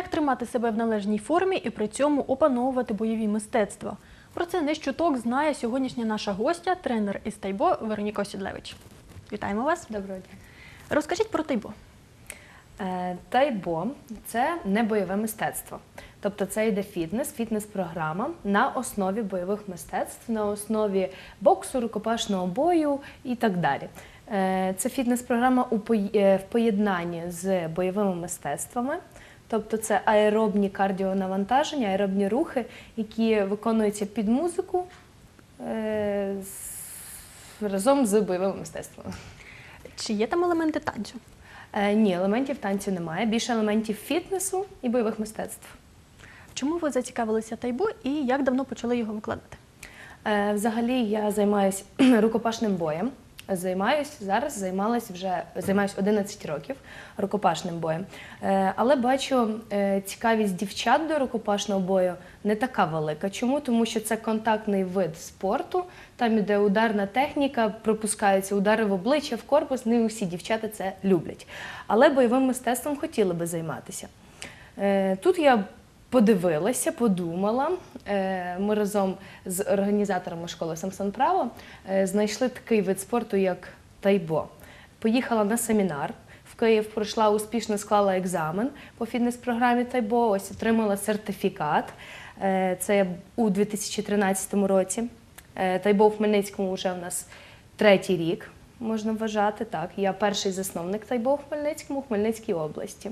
Як тримати себе в належній формі і при цьому опановувати бойові мистецтва? Про це не щуток знає сьогоднішня наша гостя, тренер із тайбо Вероніка Осідлевич. Вітаємо вас. Доброго дня. Розкажіть про тайбо. Е, Тайбо це не бойове мистецтво. Тобто це йде фітнес, фітнес-програма на основі бойових мистецтв, на основі боксу, рукопашного бою і так далі. Е, Це фітнес-програма е, в поєднанні з бойовими мистецтвами. Тобто це аеробні кардіонавантаження, аеробні рухи, які виконуються під музику е, з- разом з бойовими мистецтвами. Чи є там елементи танцю? Е, ні, елементів танцю немає. Більше елементів фітнесу і бойових мистецтв. Чому ви зацікавилися тайбо і як давно почали його викладати? Е, взагалі я займаюся рукопашним боєм. Займаюсь зараз, займалась вже займаюсь 11 років рукопашним боєм. Е, але бачу, е, цікавість дівчат до рукопашного бою не така велика. Чому? Тому що це контактний вид спорту, там іде ударна техніка, пропускаються удари в обличчя, в корпус. Не усі дівчата це люблять. Але бойовим мистецтвом хотіли би займатися. Е, Тут я подивилася, подумала. Е, Ми разом з організаторами школи Самсон Право е, знайшли такий вид спорту, як тайбо. Поїхала на семінар. Київ пройшла успішно склала екзамен по фітнес-програмі Тайбо. Ось отримала сертифікат. Е, Це у 2013 році. Тайбо в Хмельницькому вже у нас третій рік, можна вважати. Так, я перший засновник Тайбо в Хмельницькому, в Хмельницькій області.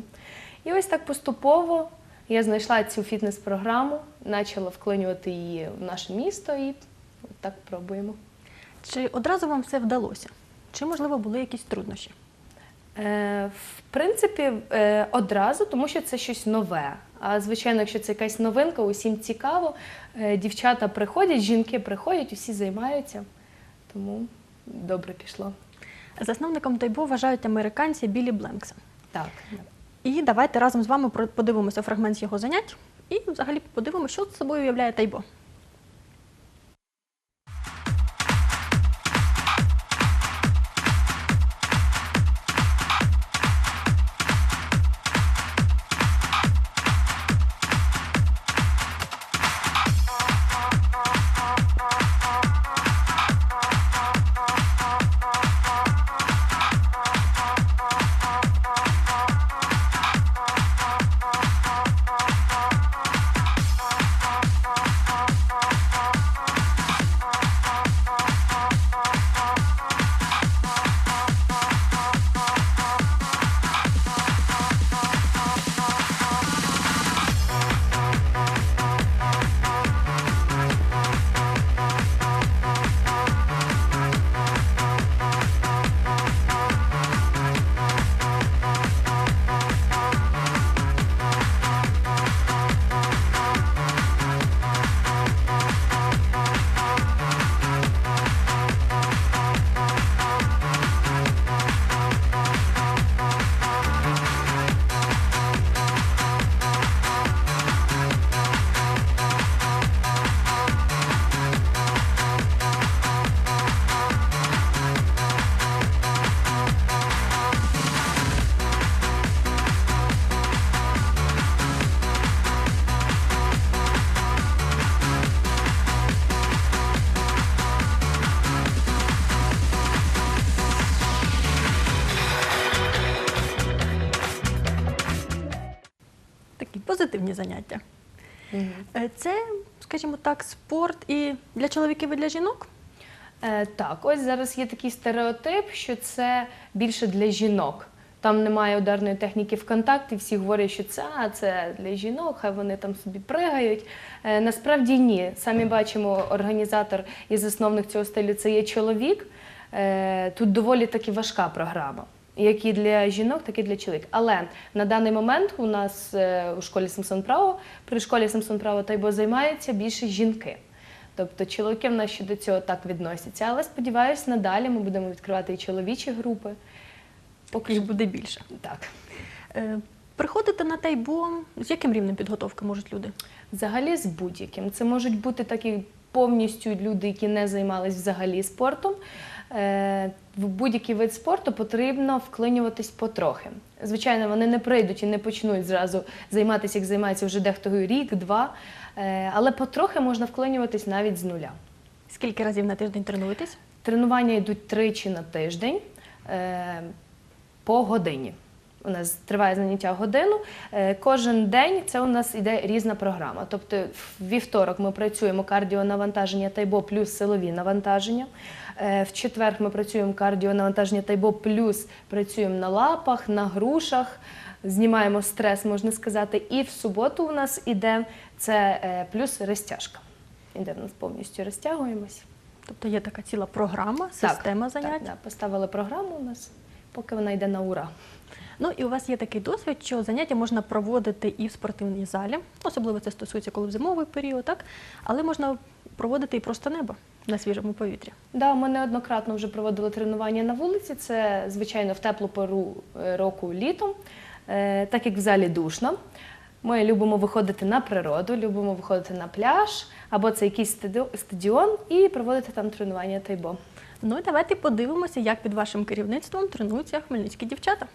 І ось так поступово я знайшла цю фітнес-програму, почала вклинювати її в наше місто і так пробуємо. Чи одразу вам все вдалося? Чи, можливо, були якісь труднощі? Е, в принципі, е, одразу, тому що це щось нове. А звичайно, якщо це якась новинка, усім цікаво. Е, дівчата приходять, жінки приходять, усі займаються. Тому добре пішло. Засновником тайбо вважають американці Білі Бленкса. Так. І давайте разом з вами подивимося фрагмент його занять і взагалі подивимося, що з собою уявляє тайбо. Позитивні заняття. Е, Це, скажімо так, спорт і для чоловіків, і для жінок. Е, так, ось зараз є такий стереотип, що це більше для жінок. Там немає ударної техніки в контакті, всі говорять, що це, а, це для жінок, хай вони там собі пригають. Е, насправді ні. Самі бачимо, організатор і засновник цього стилю це є чоловік. Е, тут доволі таки важка програма. Як і для жінок, так і для чоловік. Але на даний момент у нас е, у школі Самсон Право, при школі Самсон Право Тайбо займаються більше жінки. Тобто чоловіки в нас ще до цього так відносяться. Але сподіваюся, надалі ми будемо відкривати і чоловічі групи. Поки Їх буде більше. так. Е, Приходити на тайбо, з яким рівнем підготовки можуть люди? Взагалі з будь-яким. Це можуть бути такі повністю люди, які не займались взагалі спортом. Е, В будь-який вид спорту потрібно вклинюватись потрохи. Звичайно, вони не прийдуть і не почнуть зразу займатися, як займається вже дехто рік, два. Е, Але потрохи можна вклинюватись навіть з нуля. Скільки разів на тиждень тренуєтесь? Тренування йдуть тричі на тиждень е, по годині. У нас триває заняття годину. Е, Кожен день це у нас іде різна програма. Тобто в вівторок ми працюємо кардіонавантаження тайбо плюс силові навантаження. Е, В четвер ми працюємо кардіонавантаження тайбо плюс працюємо на лапах, на грушах, знімаємо стрес, можна сказати. І в суботу у нас іде це е, плюс розтяжка. Іде у нас повністю розтягуємось. Тобто є така ціла програма, Так, система занять. Так, да, поставили програму у нас, поки вона йде на ура. Ну і у вас є такий досвід, що заняття можна проводити і в спортивній залі, особливо це стосується коли в зимовий період, так але можна проводити і просто небо на свіжому повітрі. Да, ми неоднократно вже проводили тренування на вулиці. Це звичайно в теплу пору е, року літом, Е, так як в залі душно. Ми любимо виходити на природу, любимо виходити на пляж або це якийсь стаді- стадіон і проводити там тренування тайбо. Ну давайте подивимося, як під вашим керівництвом тренуються хмельницькі дівчата.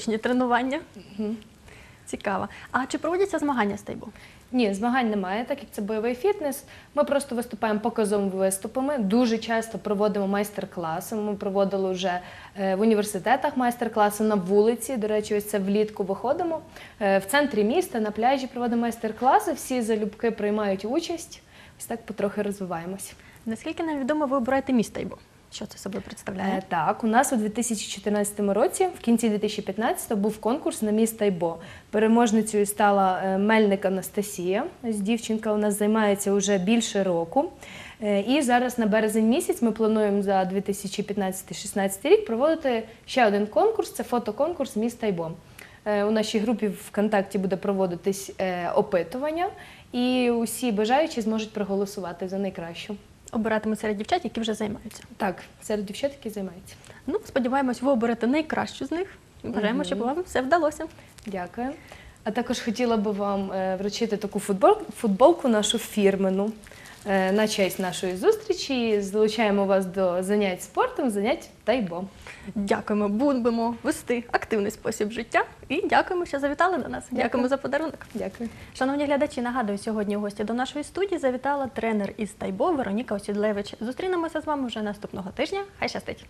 Видовищні тренування. Цікаво. А чи проводяться змагання з тайбо? Ні, змагань немає, так як це бойовий фітнес. Ми просто виступаємо показовими виступами. Дуже часто проводимо майстер-класи. Ми проводили вже е, в університетах майстер-класи на вулиці. До речі, ось це влітку виходимо. Е, В центрі міста на пляжі проводимо майстер-класи. Всі залюбки приймають участь. Ось так потрохи розвиваємось. Наскільки нам відомо, ви обираєте міст тайбо? Що це собою Е, представляє? Так, у нас у 2014 році, в кінці 2015 був конкурс на міст Тайбо. Переможницею стала е, Мельник Анастасія. Дівчинка у нас займається вже більше року. Е, І зараз на березень місяць ми плануємо за 2015-16 рік проводити ще один конкурс це фотоконкурс міст Тайбо. Е, У нашій групі ВКонтакті буде проводитись е, опитування, і усі бажаючі зможуть проголосувати за найкращу. Обиратимуть серед дівчат, які вже займаються. Так, серед дівчат, які займаються. Ну, сподіваємось, ви оберете найкращу з них. Бажаємо, щоб вам все вдалося. Дякую. А також хотіла би вам е, вручити таку футбол, футболку нашу фірмену на честь нашої зустрічі. Залучаємо вас до занять спортом, занять тайбо. Дякуємо, будемо вести активний спосіб життя. І дякуємо, що завітали до нас. Дякую. Дякуємо за подарунок. Дякую. Шановні глядачі, нагадую, сьогодні у гості до нашої студії завітала тренер із Тайбо Вероніка Осідлевич. Зустрінемося з вами вже наступного тижня. Хай щастить!